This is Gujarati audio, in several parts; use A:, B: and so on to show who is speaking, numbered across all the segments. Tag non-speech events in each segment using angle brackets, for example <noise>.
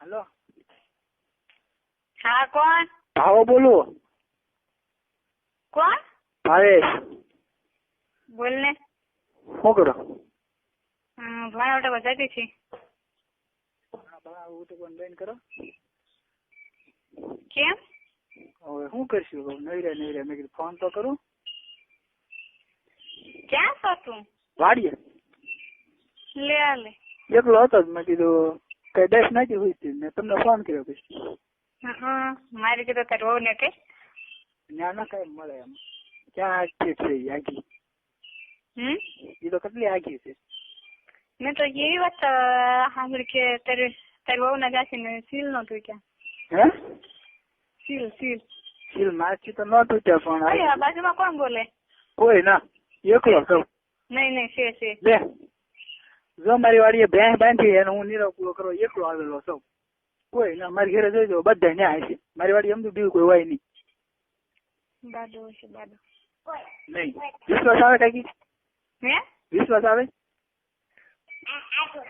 A: હલો.
B: હા કોણ?
A: ભાવો બોલું?
B: કોણ?
A: ભાવેશ.
B: બોલ ને.
A: શું કરો?
B: ભાણાવટા બજાતી છે.
A: બેન કરો.
B: કેમ?
A: હવે શું કરશું હવે નવરે નવરે મેં કીધું ફોન તો કરું.
B: ક્યાં છો તું?
A: વાડીએ.
B: લે લે.
A: એકલો હતો જ મેં કીધું કઈ ડેશ નાખી હોય હતી મેં તમને ફોન કર્યો પછી
B: મારી કીધું તારે વહુ ને કઈ
A: ના ના કઈ મળે એમ. ક્યાં આગી છે આગી
B: હમ?
A: એ તો કેટલી આગી છે?
B: મેં તો એવી વાત સાંભળી કે તારે તારી વહુ ના જાસી ને સીલ નો તૂટ્યા.
A: હે?
B: Seal seal.
A: શીલ મારથી તો ન તૂટ્યા પણ
B: બાજુમાં કોણ બોલે?
A: કોઈ ના એકલો સૌ
B: નહીં નહીં છે છે
A: બે જો મારી વાડીએ ભેંસ બાંધી અને હું નીરવ પૂરો કરો એકલો આવેલો સૌ કોઈ ના મારી ઘરે જોઈજો બધા ન્યાય છે. મારી વાડી એમ તો બીજું કોઈ હોય નહીં.
B: દાદો છે દાદો
A: નહીં. વિશ્વાસ આવે કાકી
B: હે?
A: વિશ્વાસ આવે?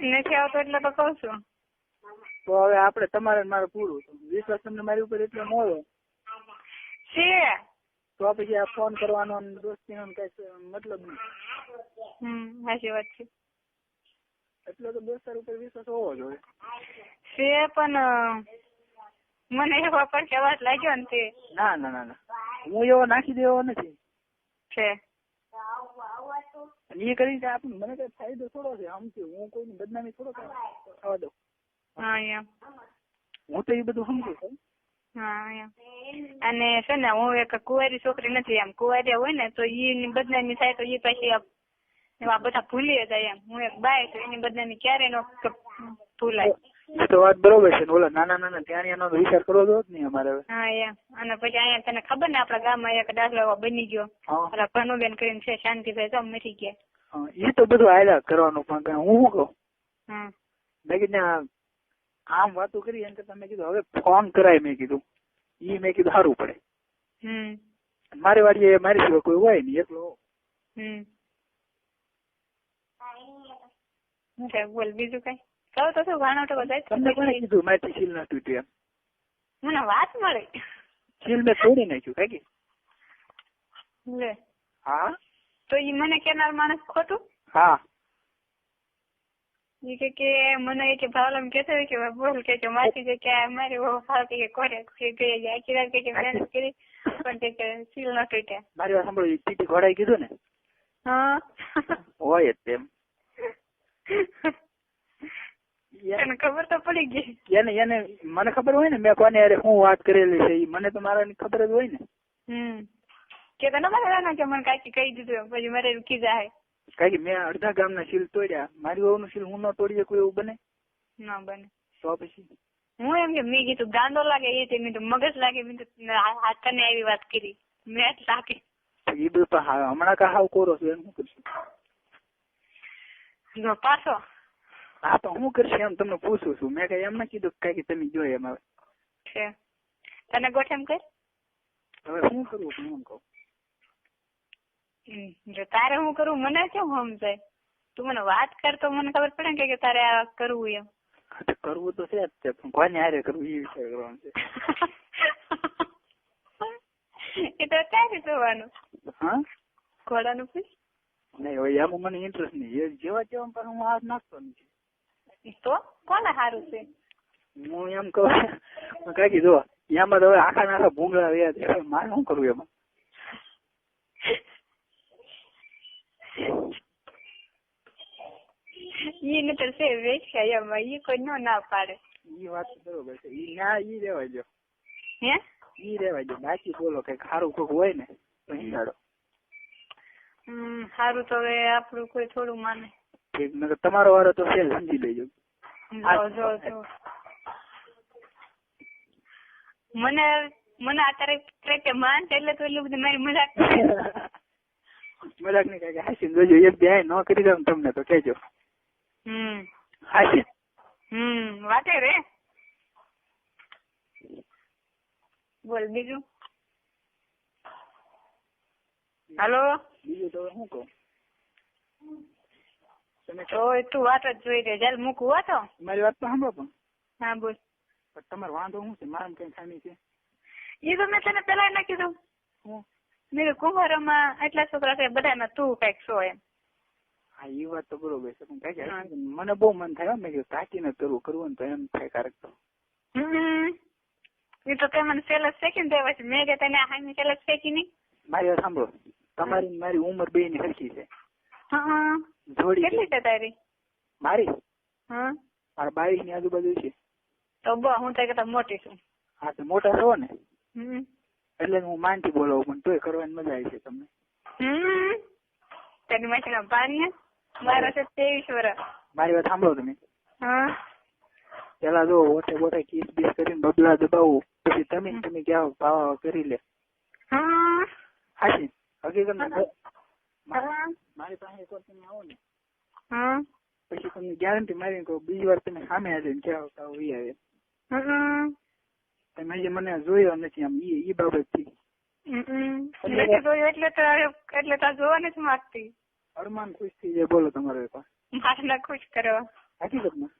B: નથી આવતો એટલે તો કહું છું.
A: તો હવે આપણે તમારે મારે પૂરું વિશ્વાસ તમને મારી ઉપર એટલો ન હોય.
B: છે.
A: તો પછી આ ફોન કરવાનો ને દોસ્તીનો ને કઈ મતલબ નહીં.
B: હમ સાચી વાત છે.
A: એટલો તો દોસ્તાર ઉપર વિશ્વાસ હોવો જોઈએ.
B: છે પણ મને એવા પર કેવાત લાગ્યો ને તે.
A: ના ના ના હું એવો નાખી દેવો નથી.
B: છે.
A: એ કરીને આપણે મને કઈ ફાયદો થોડો છે. સમજુ હું કોઈની બદનામી થોડો થવા દઉં.
B: હા
A: તો એ બધું સમજુ છું.
B: અને છે ને હું એક કુંવારી છોકરી નથી. એમ કુંવારી હોય ને તો ઈ બદનામી થાય તો ઈ પછી એવા બધા ભૂલી જાય એમ. હું એક બાય તો એની બદનામી ક્યારે નો ભૂલાય.
A: એ તો વાત બરોબર છે ઓલા નાના નાના ત્યાં એનો વિચાર કરવો તો જ નહીં અમારે
B: હા એમ. અને પછી અહીંયા તને ખબર ને આપણા ગામમાં એક દાખલો એવો બની ગયો. ઓલા ભનુબેન કરીને છે શાંતિભાઈ તો મરી ગયા.
A: એ તો બધું આયલા કરવાનું પણ હું શું કહું? મેં કીધું આમ વાતો કરી એમ કરતા મેં કીધું હવે ફોન કરાય મેં કીધું. ઈ મેં કીધું સારું પડે.
B: હમ.
A: મારી વાડીએ મારી સિવાય કોઈ હોય નહીં એકલો.
B: હમ શું છે બોલ બીજું કઈ? કહો તો શું બધા
A: તમને કોને કીધું? મારી સીલ ના તૂટ્યું એમ.
B: મને વાત મળી.
A: શીલ મેં તોડી નાખ્યું કાકી
B: લે.
A: હા?
B: તો ઈ મને કેનાર માણસ ખોટું?
A: હા.
B: ઈ કે કે મને કે ભાવલમ કેતો કે બોલ કે કે માસી જે કે મારી વહુ ફાવતી કે કોરે કે કે જાય આખી રાત કે કે મહેનત કરી પણ કે કે સીલ ન તૂટ્યા
A: મારી વાત સાંભળો ટીટી ઘોડાઈ કીધું ને?
B: હા.
A: હોય તેમ.
B: તને ખબર તો પડી ગઈ.
A: એને એને મને ખબર હોય ને મેં કોને અરે હું વાત કરેલી છે મને તો મારાની ખબર જ હોય ને.
B: હમ. કે તને મારા કે મને કાકી કહી દીધું એમ. પછી મારે રૂકી જાય
A: કાકી મેં અડધા ગામના શીલ તોડ્યા મારી વહુનું શીલ હું ન તોડી શકું એવું બને?
B: ના બને.
A: તો પછી?
B: હું એમ કે મેં કીધું ગાંડો લાગે એ તે. મેં તો મગજ લાગે. મેં તો હાથ તને આવી વાત કરી. મેં લાગે.
A: એ બધું હા, હમણાં કા હાવ કોરો છું એમ શું કરશું
B: જો પાછો
A: હા તો હું કરશે એમ તમને પૂછું છું મેં કઈ એમ ના કીધું કઈ કે તમે જોઈએ એમ હવે
B: છે તને ગોઠેમ કર
A: હવે શું કરવું હું એમ કહું
B: જો તારે હું કરું મને કેમ સમજાય તું મને વાત કર તો મને ખબર પડે કે તારે આ કરવું એમ
A: કરવું તો છે જ તે પણ કોને હારે કરવું એ વિચાર કરવાનો છે
B: એ તો ક્યાંથી જોવાનું
A: હા
B: ઘોડાનું પૂછ
A: નહીં હવે એમાં મને ઇન્ટરેસ્ટ નહીં. એ જેવા જેવા પણ હું હાથ નાખતો નથી.
B: તો કોને સારું છે?
A: હું એમ કહું કાકી જો એમાં તો હવે આખા નાખા ભૂંગળા રહ્યા છે. મારે શું કરવું એમાં?
B: ઈ ને તો છે વેચ્યા એમાં. ઈ કોઈ નો ના પાડે.
A: ઈ વાત બરોબર છે. ઈ ના ઈ રેવા જો
B: હે?
A: ઈ રેવા જો બાકી બોલો કઈ સારું કોક હોય ને તો હિંડાડો
B: હમ સારું તો હવે આપણું કોઈ થોડું માને.
A: તમારો વારો તો ફેલ સમજી લેજો.
B: જો જો જો. મને મને અત્યારે ટ્રેકે માન એટલે તો એટલું બધું મારી મજાક <laughs>
A: મજાક નહીં કાંઈ હાસી જોજો એક બે ન કરી દઉં તમને તો કહેજો.
B: હમ.
A: હાસી
B: હમ વાતે રે. બોલ બીજું. હાલો?
A: બીજું તો શું કહું?
B: તો તું વાત જ જોઈ રે ચાલ મૂકવું હો તો
A: મારી વાત તો સાંભળો પણ.
B: હા બોલ.
A: પણ તમારે વાંધો શું છે? મારામાં કઈ ખામી છે?
B: એ તો મેં તને પેલા ના કીધું. મેં કીધું કુંભારોમાં આટલા છોકરા છે બધામાં તું કંઈક છો એમ.
A: હા એ વાત તો બરોબર છે. પણ કાંઈ મને બહુ મન થાય. મેં કીધું તાકીને કરવું કરવું ને તો એમ થાય કારક તો.
B: એ તો તે મને સેલસ ફેંકી દેવા પછી મેં કે તને હામી સેલસ ફેંકી નહીં.
A: મારી વાત સાંભળો. તમારી મારી ઉંમર બે ની સરખી છે જોડી
B: કેટલી
A: છે.
B: તારી?
A: મારી
B: હા.
A: મારા બાવીસની આજુબાજુ છે.
B: તો બો હું તો કરતા મોટી છું.
A: હા તો મોટા છો ને? એટલે હું માનથી બોલાવું પણ તોય કરવાની મજા આવી છે તમને.
B: તેની તારી માસી પાણી મારા છે ત્રેવીસ વર્ષ
A: મારી વાત સાંભળો તમે.
B: હા.
A: પેલા જો ઓઠે બોટે કિસ બીસ કરીને બબલા દબાવું પછી તમે તમે ક્યાં ભાવ કરી લે.
B: હા.
A: હાચી
B: હકીકતમાં
A: મારી પાસે એક વાર તમે આવો ને
B: હા
A: પછી તમને ગેરંટી મારીને કહું બીજી વાર તમે સામે આવીને ક્યાં ભાવ ઈ આવે તમે જે મને જોયો નથી આમ ઈ ઈ બાબતથી
B: એટલે તો એટલે તો જોવા નથી માંગતી
A: અરમાન ખુશ થઈ જાય બોલો તમારે
B: મારે ખુશ કરવા
A: હકીકતમાં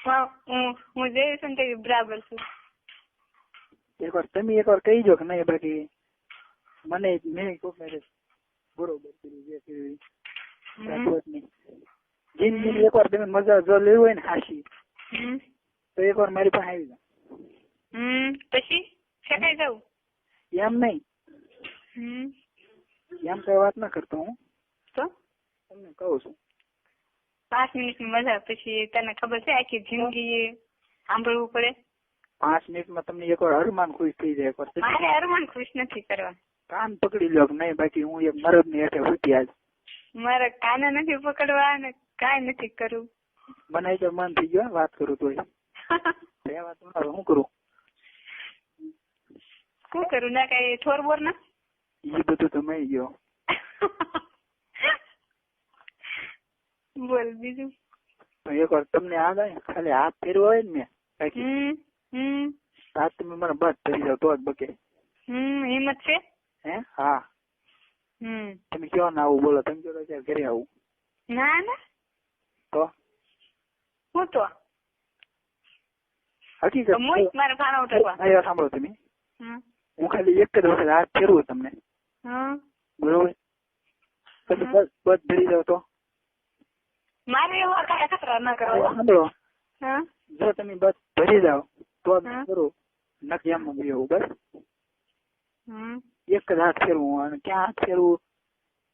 B: હા, ને તેવી બરાબર છું
A: એકવાર તમે એકવાર કહી જો કે નહીં બાકી મને મેં કોક મેરેજ બરોબર કર્યું જે કર્યું જિંદગી એકવાર તમે મજા જો લેવી હોય ને હાશી
B: તો
A: તો એકવાર મારી પાસે આવી
B: જાવ પછી? ફેંકાઈ જાવ?
A: એમ નહીં. એમ કઈ વાત ના કરતો હું.
B: તો?
A: તમને કહું છું.
B: પાંચ મિનિટ મજા પછી તને ખબર છે આખી જિંદગી સાંભળવું પડે?
A: પાંચ મિનિટમાં તમને એકવાર હરમાન ખુશ થઈ જાય એકવાર વાર.
B: મારે હરમાન ખુશ નથી કરવા
A: કાન પકડી લો નહીં બાકી હું એક મરદની હેઠે ફૂટી આજ
B: મારે કાને નથી પકડવા અને કાંઈ નથી કરવું.
A: મને તો મન થઈ ગયો વાત કરું તોય રહેવા તો શું <laughs> કરું?
B: શું કરું? ના કઈ થોર બોર ના?
A: એ બધું તો મળી ગયો. <laughs>
B: બોલ બીજું.
A: એક વાર તમને આ આવે ખાલી હાથ ફેરવો હોય ને મેં બાકી. હાથ તમે મને બસ ફેરી જાવ તો જ બકે.
B: હમ હિંમત છે?
A: હે? હા.
B: હમ.
A: તમે કયો ના આવું બોલો તમે કયો ત્યારે ઘરે આવું?
B: ના ના.
A: તો?
B: હું તો?
A: હકીકત
B: મારે ભાણા
A: સાંભળો તમે. હું ખાલી એક જ વખત હાથ ફેરવું તમને. બરોબર? પછી બસ બસ ભરી જાવ તો.
B: મારે એવા કાંઈ ખતરા ના
A: સાંભળો. જો તમે બસ ભરી જાવ તો જ નક્કી આમ બસ.
B: હમ.
A: એક જ હાથ ફેરવું અને ક્યાં હાથ ફેરવું?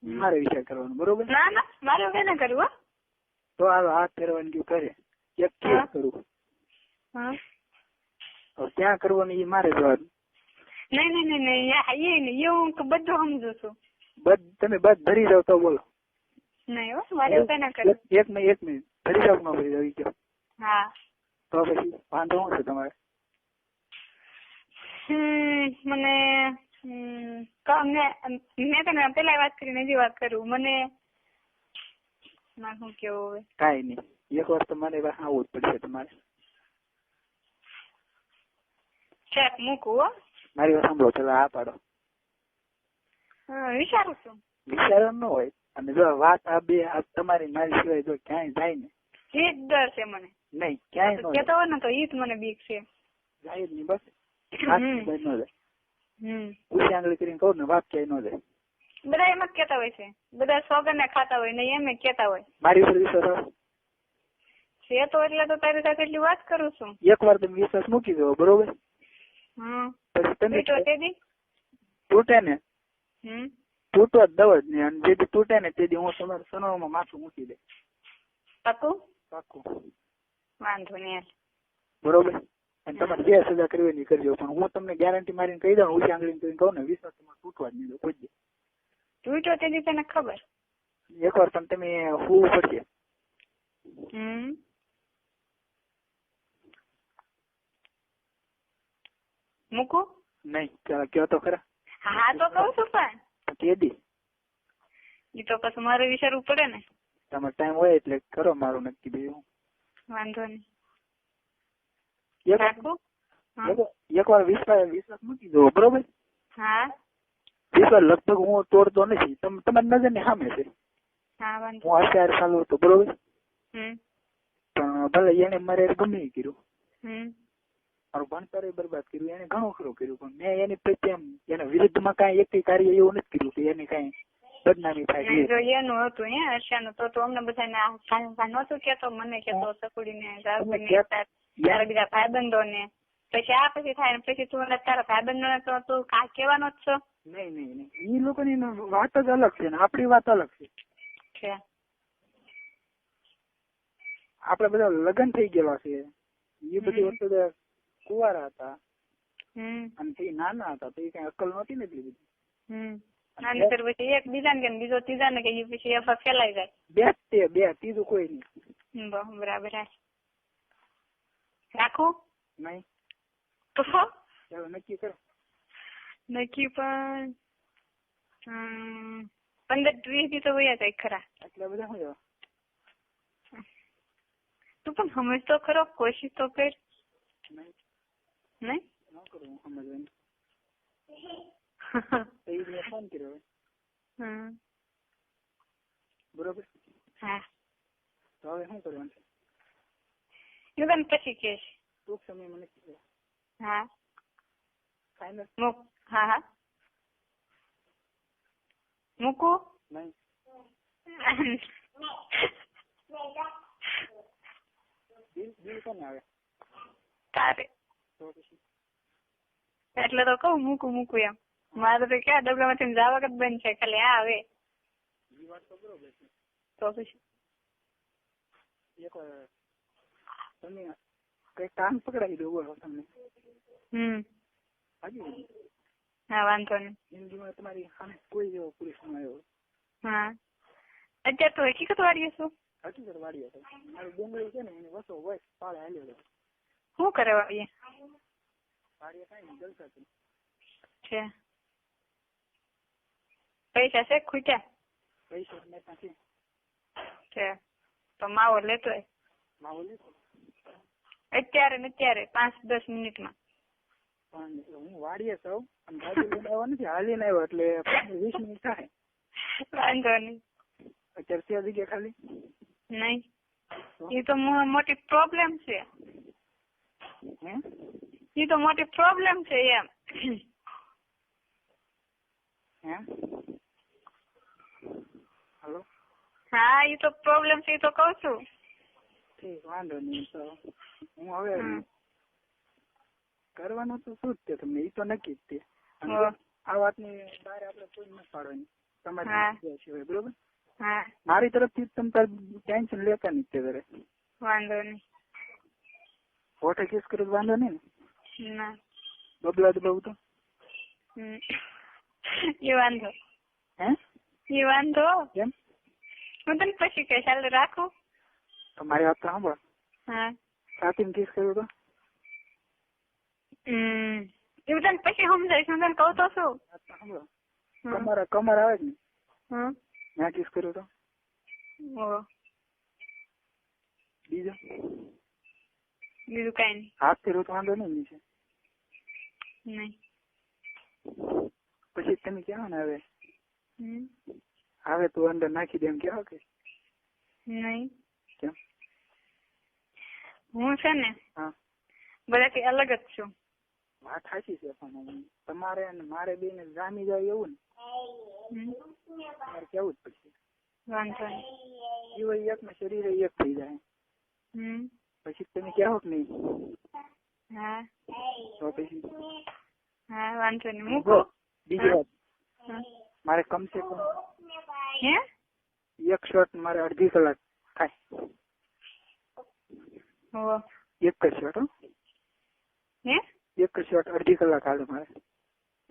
A: મારે વિચાર કરવાનો બરોબર
B: ના? ના મારે કઈ ના કરવું
A: તો હાલો હાથ ફેરવાની કયું કરે એક ક્યાં કરવું
B: હા.
A: ક્યાં કરવાનું એ મારે જવાનું
B: નહીં નહીં નહીં નહીં યા- એ નહીં એ હું બધું સમજુ છું.
A: બધ તમે બધ ભરી જાવ તો બોલો.
B: નહીં હો મારે એવું કઈ ના કરવું.
A: એક મિનિટ એક મિનિટ. ભરી જાવ ન ભરી જાવ
B: હા.
A: તો પછી વાંધો શું છે તમારે?
B: મને મેં મેં તને પેલા વાત કરીને હજી વાત કરું. મને હું શું કેવું હવે?
A: કઈ નહીં. એક વાર તો મારે આવવું જ પડશે તમારે.
B: ચેક મૂકું હો.
A: મારી વાત સાંભળો ચલો આ પાડો.
B: હા, વિચારું છું.
A: વિચારો ન હોય. અને જો વાત આ બે તમારી મારી સિવાય જો ક્યાંય જાય ને.
B: એ જ ડર છે મને.
A: નહીં ક્યાંય
B: કેતો હોય ને તો ઈ જ મને બીક છે.
A: જાય જ નહીં બસ. <coughs> ન જાય
B: હમ.
A: કરીને કહું ને વાત ક્યાંય ન જાય.
B: બધા એમ જ કેતા હોય છે. બધા સોગન ને ખાતા હોય ને એમ કેતા હોય.
A: મારી ઉપર વિશ્વાસ આવે
B: છે તો એટલે તો તારી સાથે એટલી વાત કરું છું.
A: એક વાર તમે વિશ્વાસ મૂકી દો બરોબર?
B: હમ.
A: પછી તમે તૂટે ને?
B: હમ.
A: તૂટવા જ દવ જ નહીં અને જે તૂટે ને તે દી હું તમારા સનોમાં માથું મૂકી દે.
B: પાકું?
A: પાકું.
B: વાંધો નહીં
A: બરોબર? અને તમારે જે સજા કરવી હોય કરજો. પણ હું તમને ગેરંટી મારીને કહી દઉં ઉછી આંગળી કરીને કહું ને વિશ્વાસ તમારે તૂટવા જ નહીં દો કોઈ દી.
B: બીટો તને ખબર?
A: એકવાર પણ તમે હોવું પડશે.
B: હમ. મૂકું?
A: નહીં કયો તો ખરા?
B: હા તો કહું છું પણ.
A: કેદી એ
B: ઈ તો પછી મારે વિચારવું પડે ને.
A: તમારે ટાઈમ હોય એટલે કરો મારું નક્કી બીજું
B: વાંધો નહીં.
A: એકવાર વિશ્વાસ વિશ્વાસ મૂકી દો બરોબર?
B: હા.
A: વિશ્વાસ લગભગ હું તોડતો નથી. તમ તમારી નજરની સામે છે.
B: હું
A: અત્યારે ચાલુ હતો બરોબર? પણ ભલે એને મારે ગમે કર્યું. મારું ભણતર બરબાદ કર્યું એને ઘણું ખરું કર્યું પણ મેં એની પ્રત્યે એના વિરુદ્ધમાં કાંઈ એક કાર્ય એવું નથી કર્યું કે એને કાંઈ બદનામી થાય.
B: જો એનું હતું હે હર્ષાનું તો તો અમને બધાને નહોતું કેતો મને કેતો સકુડીને તાર- બીજા ભાઈબંધોને પછી આ પછી થાય ને પછી તું ઓલા તારા ભાઈબંધોને તો તું કા કેવાનો જ છો?
A: નહીં નહીં નહીં. એ લોકોની વાત જ અલગ છે ને આપણી વાત અલગ છે.
B: આપડે
A: આપણે બધા લગ્ન થઈ ગયેલા છે એ બધી વસ્તુ કુવારા હતા.
B: હમ.
A: અને તે નાના હતા તો એ કઈ અક્કલ નહોતી ને એટલી બધી.
B: પછી એક બીજાને કે ને બીજો ત્રીજાને કે ઈ પછી ફેલાઈ જાય.
A: બે તે બે ત્રીજું કોઈ નહીં.
B: બરાબર. રાખું
A: નહીં
B: તો
A: ચાલો નક્કી કરો
B: નક્કી પણ પંદર વીસ દી તો વયા જાય ખરા
A: એટલે બધા શું જવા
B: તું પણ સમજ તો ખરો કોશિશ તો કર
A: નહીં ફોન કર્યો
B: હમ,
A: બરોબર
B: હા
A: તો હવે શું કરવાનું છે
B: પછી કે
A: ટૂંક સમય મને કીધું
B: હા
A: ફાઇનલ
B: મૂક હા હા મૂકું
A: નહીં બિલ બિલ કોને આવે
B: તારે એટલે તો કહું મૂકું મૂકું એમ. મારે તો ક્યાં ડબલામાંથી જવા જ બંધ છે ખાલી આ આવે
A: તો
B: પછી.
A: તમે કઈ કામ પકડાવી દો બોલો તમને.
B: હમ.
A: હાજી
B: હા વાંધો નહીં.
A: જિંદગીમાં તમારી સામે કોઈ જેવો પુરુષ ન આવ્યો.
B: હા. અત્યારે તો હકીકત વાળીએ છું.
A: હકીકત વાળી હતો મારું ડુંગળી છે ને એની વસો હોય પાળે હાલ્યો હતો
B: શું કરે વાળીએ
A: વાડીએ કઈ નહીં જલસા છે.
B: છે. પૈસા છે ખૂટ્યા?
A: પૈસા મેં ત્યાંથી
B: છે. તો માવો લેતો
A: માવો લીધો
B: અત્યારે ને અત્યારે પાંચ દસ મિનિટમાં.
A: પણ હું વાડીએ સૌ ગાડી નથી હાલીને આવ્યો એટલે વીસ મિનિટ થાય.
B: વાંધો નહીં.
A: અત્યારે છે જગ્યા ખાલી?
B: નહીં. એ તો મોટી પ્રોબ્લેમ છે. એ તો મોટી પ્રોબ્લેમ છે એમ.
A: હલો?
B: હા એ તો પ્રોબ્લેમ છે એ તો કઉ છું.
A: ઠીક વાંધો નહીં તો. હું હવે કરવાનું તો શું તે તમને? એ તો નક્કી જ તે. આ વાતની બહાર આપણે કોઈ ન પાડવાની. તમારી સિવાય બરોબર? મારી તરફથી તમે તાર ટેન્શન લેતા નહીં તે ઘરે
B: વાંધો નહીં.
A: ફોટો કેસ કરો વાંધો નહીં ને? બબલા દબાવું તો?
B: હમ. એ વાંધો.
A: હે?
B: એ વાંધો?
A: કેમ?
B: હું તને પછી કહીશ રાખું.
A: તમારી વાત તો સાંભળો.
B: હા.
A: છાતીમાં કિસ કર્યું તો
B: હમ. એવું તને પછી સમજાઈશ હું તને કહું તો શું.
A: કમર કમર આવે જ ને? ત્યાં કિસ કર્યું તો? બીજો?
B: બીજું કઈ નહીં.
A: હાથ કર્યો તો વાંધો નહીં નીચે.
B: નહીં.
A: પછી તમે કેવા ને હવે?
B: હમ.
A: આવે તો અંદર નાખી દે એમ કેવા કે?
B: નહીં.
A: કેમ?
B: હું છે ને
A: હા.
B: બધાથી અલગ જ છું.
A: વાત સાચી છે પણ તમારે અને મારે બે ને જામી જાય એવું ને. તમારે કેવું જ પડશે.
B: વાંધો નહીં.
A: જીવ એક ને શરીર એક થઈ જાય. પછી તમે કહો કે નહીં.
B: હા.
A: તો પછી?
B: હા વાંધો નહીં. મૂકો
A: બીજી વાત. મારે કમસે કમ
B: હે?
A: એક શોટ મારે અડધી કલાક થાય. એક જ શોટ હે. એક જ શોટ અડધી કલાક હાલે મારે.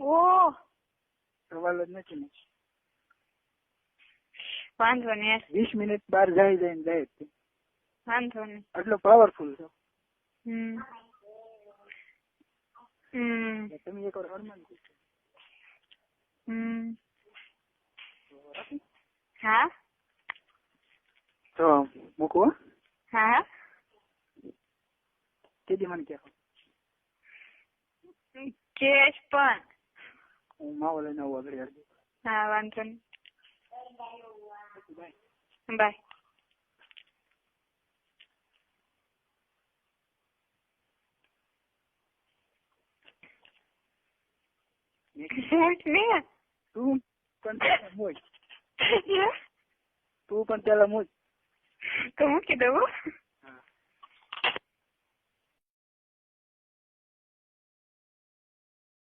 B: ઓ.
A: સવાલ જ નથી ને.
B: વાંધો ને.
A: વીસ મિનિટ બહાર જાય જાય ને જાય
B: વાંધો ને.
A: આટલો પાવરફુલ છો.
B: હમ. હમ.
A: તમે એક વાર હનુમાન પૂછો.
B: હમ. હા?
A: તો મૂકવો હો? ¿Qué te pan. Ma wala na
B: wa bari yardi.
A: Ha.
B: Bye. Bye. Mira. <laughs>
A: Tú con tela muy. <laughs> ¿Ya? Tú con tela
B: muy. ¿Cómo quedó?